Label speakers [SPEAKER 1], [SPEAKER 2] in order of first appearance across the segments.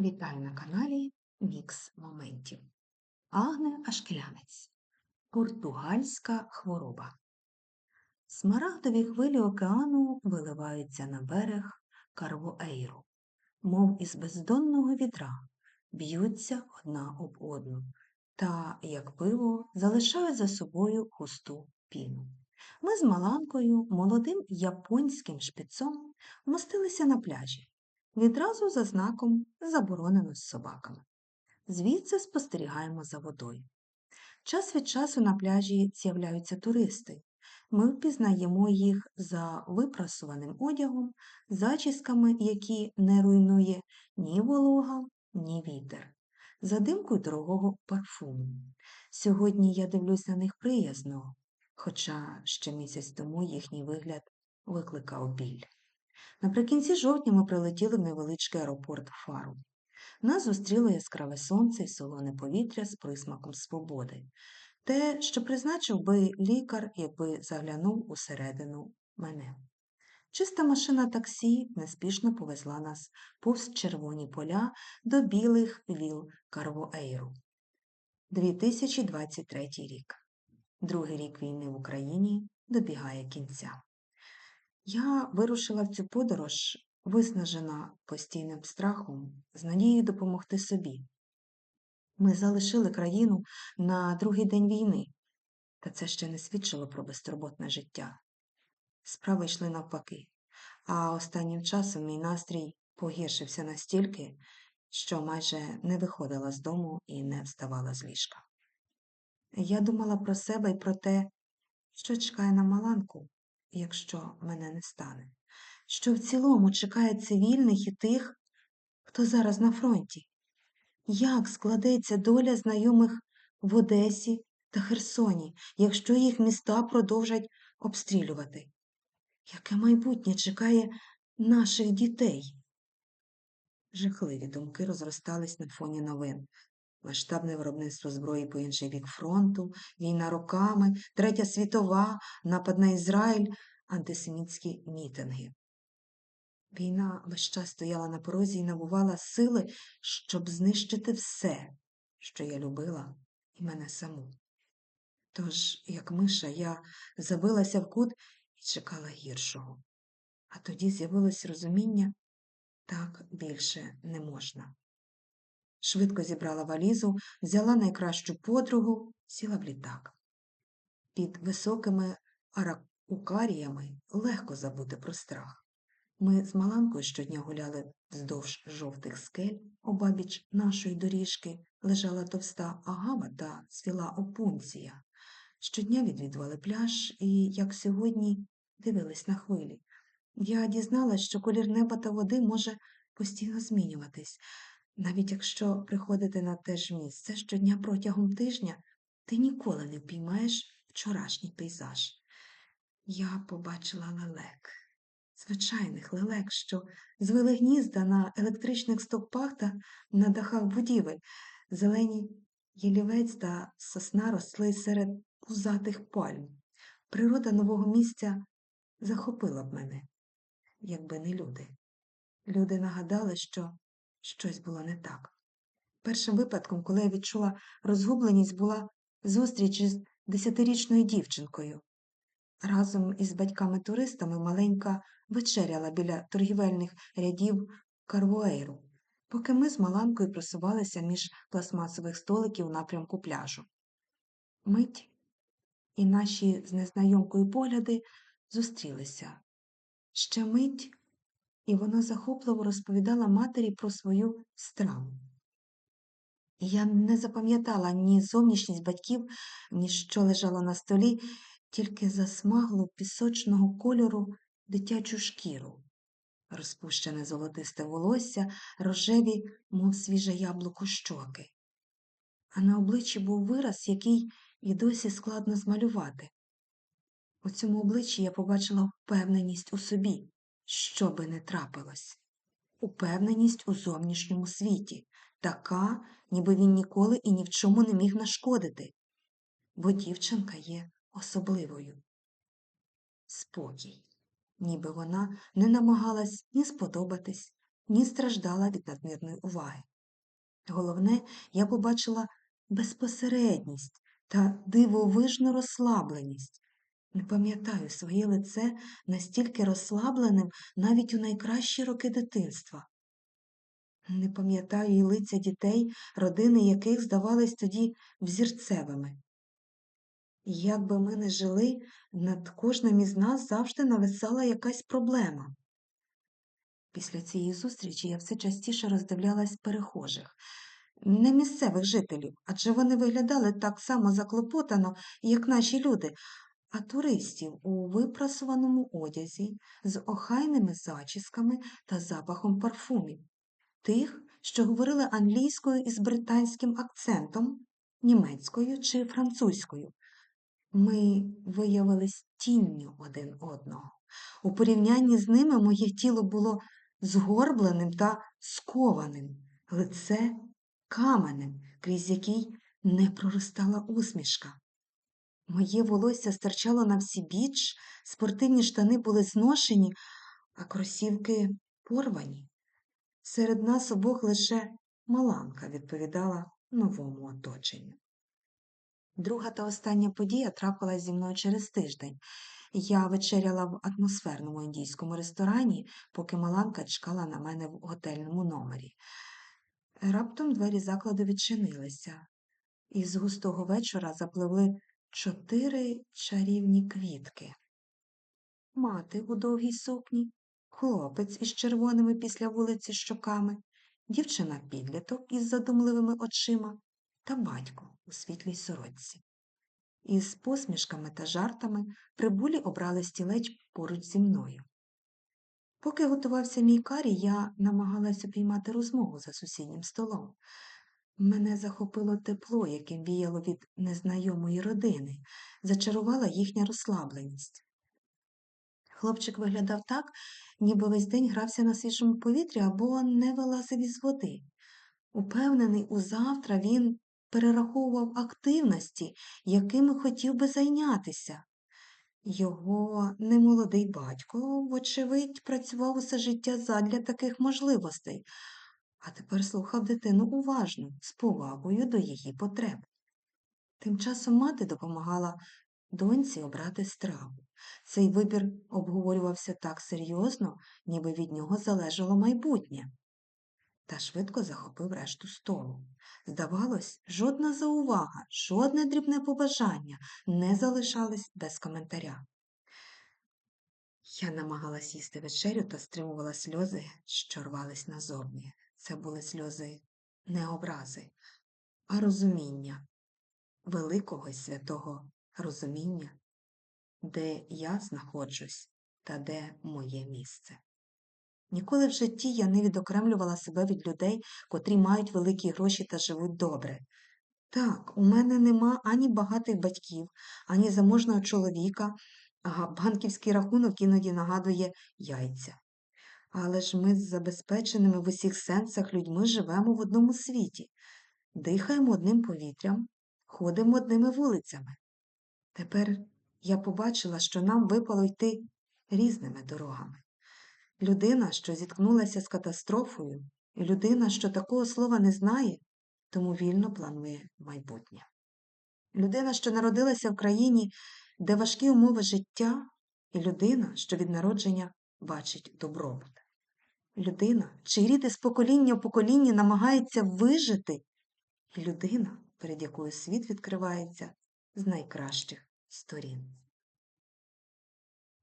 [SPEAKER 1] Вітаю на каналі Мікс Моментів. Агне Ашкелянець. Португальська хвороба. Смарагдові хвилі океану виливаються на берег Карвоейру, мов із бездонного вітра, б'ються одна об одну та, як пиво, залишають за собою густу піну. Ми з Маланкою, молодим японським шпицом, мостилися на пляжі відразу за знаком заборонено з собаками. Звідси спостерігаємо за водою. Час від часу на пляжі з'являються туристи. Ми впізнаємо їх за випрасуваним одягом, зачісками, які не руйнує ні волога, ні вітер, за димкою дорогого парфуму. Сьогодні я дивлюсь на них приязно, хоча ще місяць тому їхній вигляд викликав біль. Наприкінці жовтня ми прилетіли в невеличкий аеропорт Фару. Нас зустріло яскраве сонце і солоне повітря з присмаком свободи, те, що призначив би лікар, якби заглянув усередину мене. Чиста машина таксі неспішно повезла нас повз червоні поля до білих віл Карвоейру. 2023 рік. Другий рік війни в Україні добігає кінця. Я вирушила в цю подорож, виснажена постійним страхом, з надією допомогти собі. Ми залишили країну на другий день війни, та це ще не свідчило про безтурботне життя. Справи йшли навпаки, а останнім часом мій настрій погіршився настільки, що майже не виходила з дому і не вставала з ліжка. Я думала про себе і про те, що чекає на Маланку, якщо мене не стане, що в цілому чекає цивільних і тих, хто зараз на фронті. Як складеться доля знайомих в Одесі та Херсоні, якщо їх міста продовжать обстрілювати? Яке майбутнє чекає наших дітей? Жахливі думки розростались на фоні новин. Масштабне виробництво зброї по інший бік фронту, війна роками, Третя світова, напад на Ізраїль, антисемітські мітинги. Війна весь час стояла на порозі і набувала сили, щоб знищити все, що я любила, і мене саму. Тож, як миша, я забилася в кут і чекала гіршого. А тоді з'явилось розуміння так більше не можна. Швидко зібрала валізу, взяла найкращу подругу, сіла в літак. Під високими аракукаріями легко забути про страх. Ми з Маланкою щодня гуляли вздовж жовтих скель, обабіч нашої доріжки лежала товста агава та свіла опунція. Щодня відвідували пляж і, як сьогодні, дивились на хвилі. Я дізналась, що колір неба та води може постійно змінюватись. Навіть якщо приходити на те ж місце щодня протягом тижня, ти ніколи не впіймаєш вчорашній пейзаж. Я побачила лелек, звичайних лелек, що звели гнізда на електричних стовпах та на дахах будівель, зелені ялівець та сосна росли серед пузатих пальм. Природа нового місця захопила б мене, якби не люди. Люди нагадали, що щось було не так. Першим випадком, коли я відчула розгубленість, була зустріч із десятирічною дівчинкою. Разом із батьками-туристами маленька вечеряла біля торгівельних рядів Карвуейру, поки ми з Маланкою просувалися між пластмасових столиків у напрямку пляжу. Мить і наші з незнайомкою погляди зустрілися. Ще мить і вона захопливо розповідала матері про свою страву. Я не запам'ятала ні зовнішність батьків, ні що лежало на столі, тільки засмаглу пісочного кольору дитячу шкіру, розпущене золотисте волосся, рожеві, мов свіже яблуко щоки. А на обличчі був вираз, який і досі складно змалювати. У цьому обличчі я побачила впевненість у собі, що би не трапилось, упевненість у зовнішньому світі, така, ніби він ніколи і ні в чому не міг нашкодити, бо дівчинка є особливою. Спокій, ніби вона не намагалась ні сподобатись, ні страждала від надмірної уваги. Головне, я побачила безпосередність та дивовижну розслабленість. Не пам'ятаю своє лице настільки розслабленим навіть у найкращі роки дитинства. Не пам'ятаю і лиця дітей, родини яких здавались тоді взірцевими. Як би ми не жили, над кожним із нас завжди нависала якась проблема. Після цієї зустрічі я все частіше роздивлялась перехожих, не місцевих жителів, адже вони виглядали так само заклопотано, як наші люди, а туристів у випрасуваному одязі з охайними зачісками та запахом парфумів, тих, що говорили англійською із британським акцентом, німецькою чи французькою. Ми виявились тінню один одного. У порівнянні з ними моє тіло було згорбленим та скованим, лице каменем, крізь який не проростала усмішка. Моє волосся стирчало на всі біч, спортивні штани були зношені, а кросівки порвані. Серед нас обох лише Маланка відповідала новому оточенню. Друга та остання подія трапилась зі мною через тиждень. Я вечеряла в атмосферному індійському ресторані, поки Маланка чекала на мене в готельному номері. Раптом двері закладу відчинилися, і з густого вечора запливли чотири чарівні квітки. Мати у довгій сукні, хлопець із червоними після вулиці щоками, дівчина підліток із задумливими очима та батько у світлій сорочці. Із посмішками та жартами прибулі обрали стілець поруч зі мною. Поки готувався мій карі, я намагалася обіймати розмову за сусіднім столом. Мене захопило тепло, яким віяло від незнайомої родини, зачарувала їхня розслабленість. Хлопчик виглядав так, ніби весь день грався на свіжому повітрі або не вилазив із води. Упевнений, узавтра він перераховував активності, якими хотів би зайнятися. Його немолодий батько, вочевидь, працював усе життя задля таких можливостей, а тепер слухав дитину уважно, з повагою до її потреб. Тим часом мати допомагала доньці обрати страву. Цей вибір обговорювався так серйозно, ніби від нього залежало майбутнє. Та швидко захопив решту столу. Здавалось, жодна заувага, жодне дрібне побажання не залишались без коментаря. Я намагалась їсти вечерю та стримувала сльози, що рвались назовні. Це були сльози не образи, а розуміння, великого й святого розуміння, де я знаходжусь та де моє місце. Ніколи в житті я не відокремлювала себе від людей, котрі мають великі гроші та живуть добре. Так, у мене нема ані багатих батьків, ані заможного чоловіка, а банківський рахунок іноді нагадує яйця. Але ж ми з забезпеченими в усіх сенсах людьми живемо в одному світі, дихаємо одним повітрям, ходимо одними вулицями. Тепер я побачила, що нам випало йти різними дорогами. Людина, що зіткнулася з катастрофою, і людина, що такого слова не знає, тому вільно планує майбутнє. Людина, що народилася в країні, де важкі умови життя, і людина, що від народження бачить добробут. Людина, чий рід із покоління в покоління намагається вижити, людина, перед якою світ відкривається з найкращих сторін.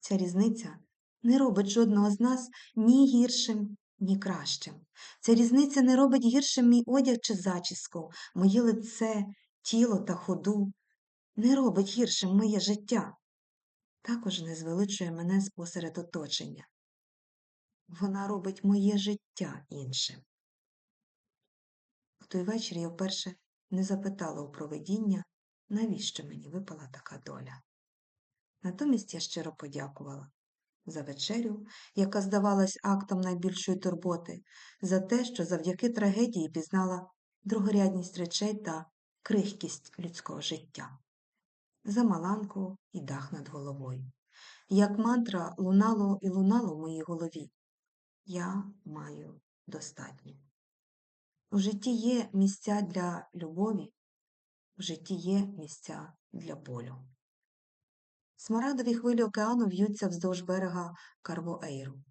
[SPEAKER 1] Ця різниця не робить жодного з нас ні гіршим, ні кращим. Ця різниця не робить гіршим мій одяг чи зачіску, моє лице, тіло та ходу, не робить гіршим моє життя. Також не звеличує мене спосеред оточення. Вона робить моє життя іншим. В той вечір я вперше не запитала у проведіння, навіщо мені випала така доля. Натомість я щиро подякувала за вечерю, яка здавалась актом найбільшої турботи, за те, що завдяки трагедії пізнала другорядність речей та крихкість людського життя, за маланку і дах над головою. Як мантра лунало і лунало в моїй голові. Я маю достатньо. У житті є місця для любові, в житті є місця для болю. Смарагдові хвилі океану в'ються вздовж берега Карвоейру,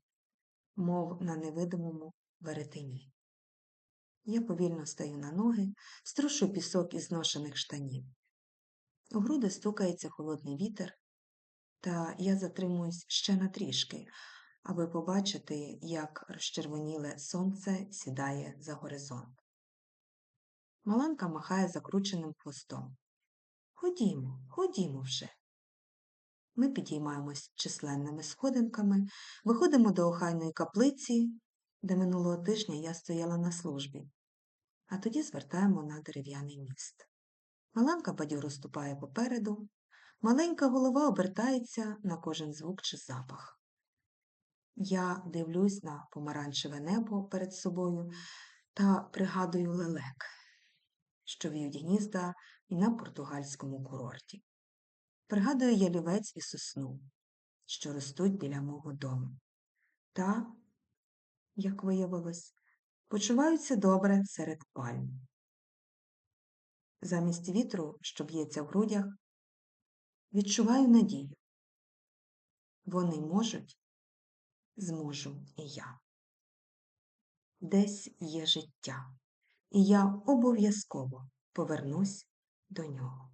[SPEAKER 1] мов на невидимому веретені. Я повільно стаю на ноги, струшу пісок із зношених штанів. У груди стукається холодний вітер, та я затримуюсь ще на трішки, аби побачити, як розчервоніле сонце сідає за горизонт. Маланка махає закрученим хвостом. Ходімо, ходімо вже. Ми підіймаємось численними сходинками, виходимо до охайної каплиці, де минулого тижня я стояла на службі, а тоді звертаємо на дерев'яний міст. Маланка бадьоро ступає попереду, маленька голова обертається на кожен звук чи запах. Я дивлюсь на помаранчеве небо перед собою та пригадую лелек, що в'ють гнізда і на португальському курорті. Пригадую ялівець і сосну, що ростуть біля мого дому. Та, як виявилось, почуваються добре серед пальм. Замість вітру, що б'ється в грудях, відчуваю надію. Вони можуть, зможу і я. Десь є життя, і я обов'язково повернусь до нього.